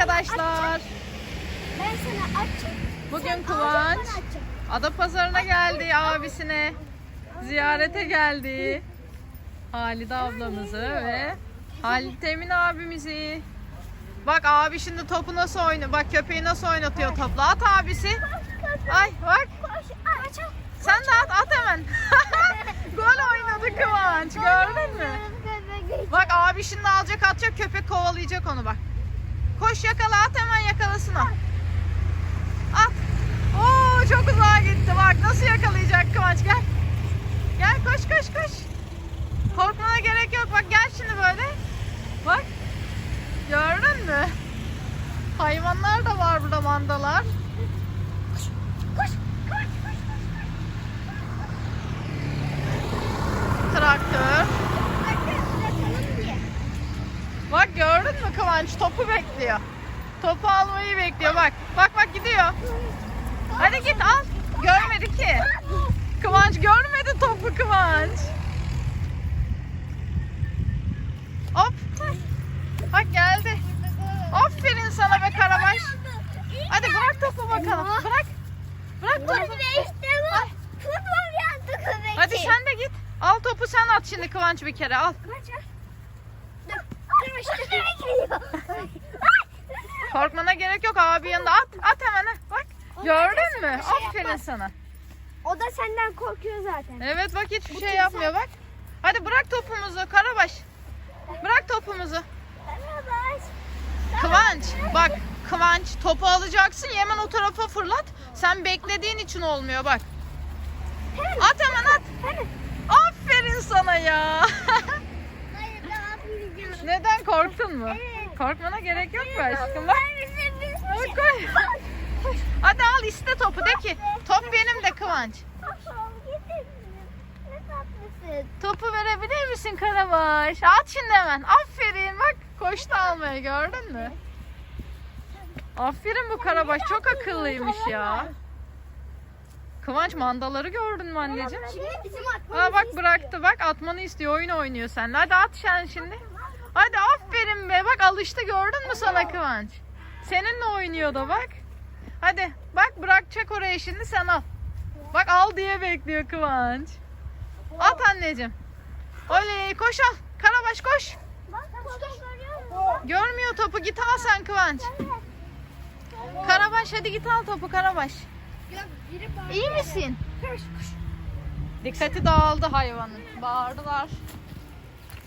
arkadaşlar. Ben sana açayım. Bugün Kıvanç açacağım. Adapazarı'na geldi abisine. Ziyarete geldi. Halide ablamızı ve Halit Emin abimizi. Bak abi şimdi topu nasıl oynuyor. Bak köpeği nasıl oynatıyor topla. At abisi. Ay bak. Sen de at at hemen. Gol oynadı Kıvanç. Gördün mü? Bak abi şimdi alacak atacak köpek kovalayacak onu bak. Koş yakala at hemen yakalasın o. At. Oo çok uzağa gitti bak nasıl yakalayacak Kıvanç gel. Gel koş koş koş. Korkmana gerek yok bak gel şimdi böyle. Bak. Gördün mü? Hayvanlar da var burada mandalar. Koş, koş, koş, koş. Traktör. Bakın, bırakalım diye. Bak gördün mü Kıvanç topu bekliyor. Topu almayı bekliyor bak. Bak bak gidiyor. Hadi git al. Görmedi ki. Kıvanç görmedi topu Kıvanç. Hop. Bak geldi. Aferin sana be Karabaş. Hadi bırak topu bakalım. Bırak. Bırak topu. Hadi sen de git. Al topu sen at şimdi Kıvanç bir kere al. Kaç Korkmana gerek yok abi yanında at. At hemen. ha. Bak. Gördün mü? şey Aferin sana. O da senden korkuyor zaten. Evet bak hiçbir şey yapmıyor bak. Hadi bırak topumuzu Karabaş. Bırak topumuzu. Karabaş. Kıvanç bak Kıvanç topu alacaksın hemen o tarafa fırlat. Sen beklediğin için olmuyor bak. At hemen at. Aferin sana ya. Hayır daha atmayacağım. Neden korktun mu? Evet. Korkmana gerek yok mu aşkım bak. Koy. Hadi al iste topu de ki top benim de Kıvanç. Topu verebilir misin Karabaş? At şimdi hemen. Aferin bak koştu almaya gördün mü? Aferin bu Karabaş çok akıllıymış ya. Kıvanç mandaları gördün mü anneciğim? Aa bak bıraktı bak atmanı istiyor oyun oynuyor seninle. Hadi at sen şimdi. Hadi aferin be bak alıştı gördün mü sana Kıvanç? Seninle oynuyor da bak. Hadi bak bırakacak oraya şimdi sen al. Bak al diye bekliyor Kıvanç. At anneciğim. Oley koş al. Karabaş koş. Görmüyor topu git al sen Kıvanç. Karabaş hadi git al topu Karabaş. İyi misin? Dikkati dağıldı hayvanın. Bağırdılar.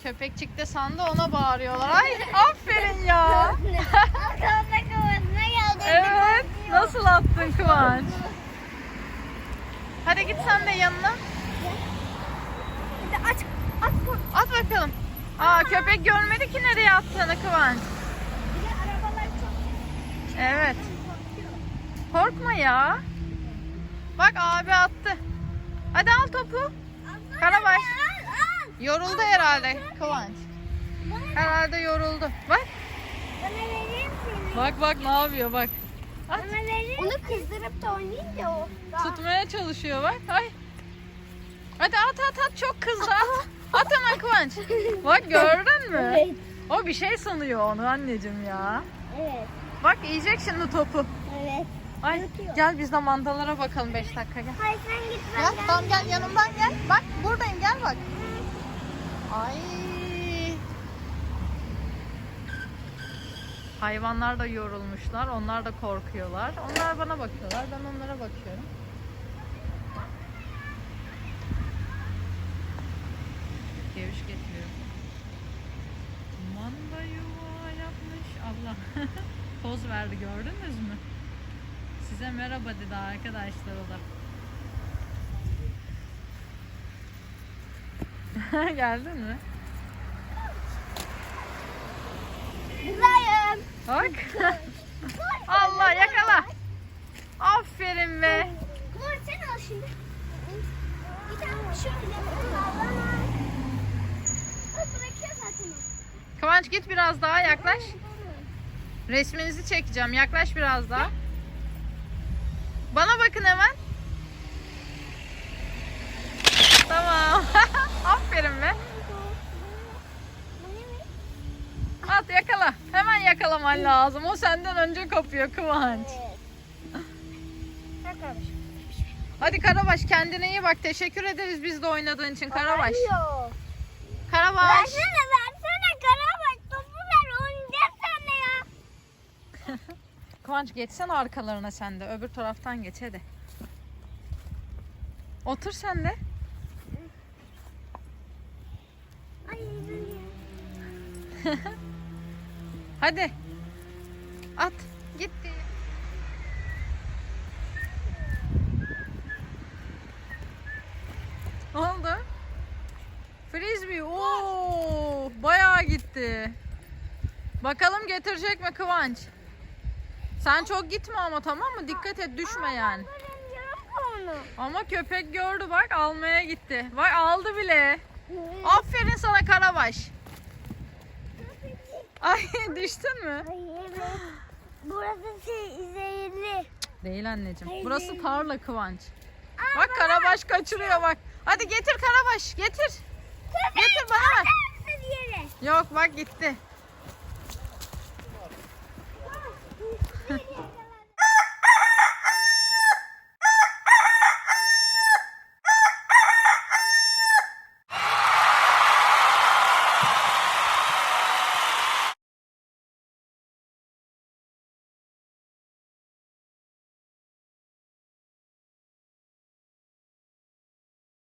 Köpek çıktı sandı ona bağırıyorlar. Ay aferin ya. Evet. Nasıl attın Kıvanç? Hadi git sen de yanına. Hadi aç. At. At bakalım. Aa köpek görmedi ki nereye attığını Kıvanç. Evet. Korkma ya. Bak abi attı. Hadi al topu. Karabaş. Yoruldu herhalde Kıvanç. Herhalde yoruldu. Bak. bana verir misin? Bak bak ne yapıyor bak. At. Bana verir Onu kızdırıp da oynayınca o. Tutmaya çalışıyor bak. Ay. Hadi at at at çok kızdı at. At hemen Kıvanç. Bak gördün mü? Evet. O bir şey sanıyor onu anneciğim ya. Evet. Bak yiyecek şimdi topu. Evet. Ay gel biz de mandalara bakalım 5 dakika gel. Hayır sen git ben Gel gel. tamam gel yanımdan gel. Bak buradayım gel bak. Ay. Hayvanlar da yorulmuşlar. Onlar da korkuyorlar. Onlar bana bakıyorlar. Ben onlara bakıyorum. Geviş getiriyorum. Manda yuva yapmış. Allah. Poz verdi gördünüz mü? Size merhaba dedi arkadaşlar o. Geldin mi? Buradayım. Bak. Allah yakala. Aferin be. Kumar sen al şimdi. Bir tane şöyle. Bırakıyor zaten. Kıvanç git biraz daha yaklaş. Resminizi çekeceğim. Yaklaş biraz daha. Bana bakın hemen. Tamam. Aferin be. At yakala. Hemen yakalaman lazım. O senden önce kopuyor Kıvanç. Hadi Karabaş kendine iyi bak. Teşekkür ederiz biz de oynadığın için Karabaş. Karabaş. Versene versene Karabaş topu ver oynayacağız seninle ya. Kıvanç geçsene arkalarına sen de. Öbür taraftan geç hadi. Otur sen de. Ay dur ya. Hadi. At. Gitti. Ne oldu? Frisbee. Oo, bayağı gitti. Bakalım getirecek mi Kıvanç? Sen çok gitme ama tamam mı? Dikkat et düşme yani. Ama köpek gördü bak almaya gitti. Bak aldı bile. Aferin sana Karabaş. Ay düştün mü? Ay evet. Burası şey zehirli. Değil anneciğim. Hayır, Burası tarla Kıvanç. Aa, Bak baba. Karabaş kaçırıyor bak. Hadi getir Karabaş getir. Getir bana yere. Yok bak gitti.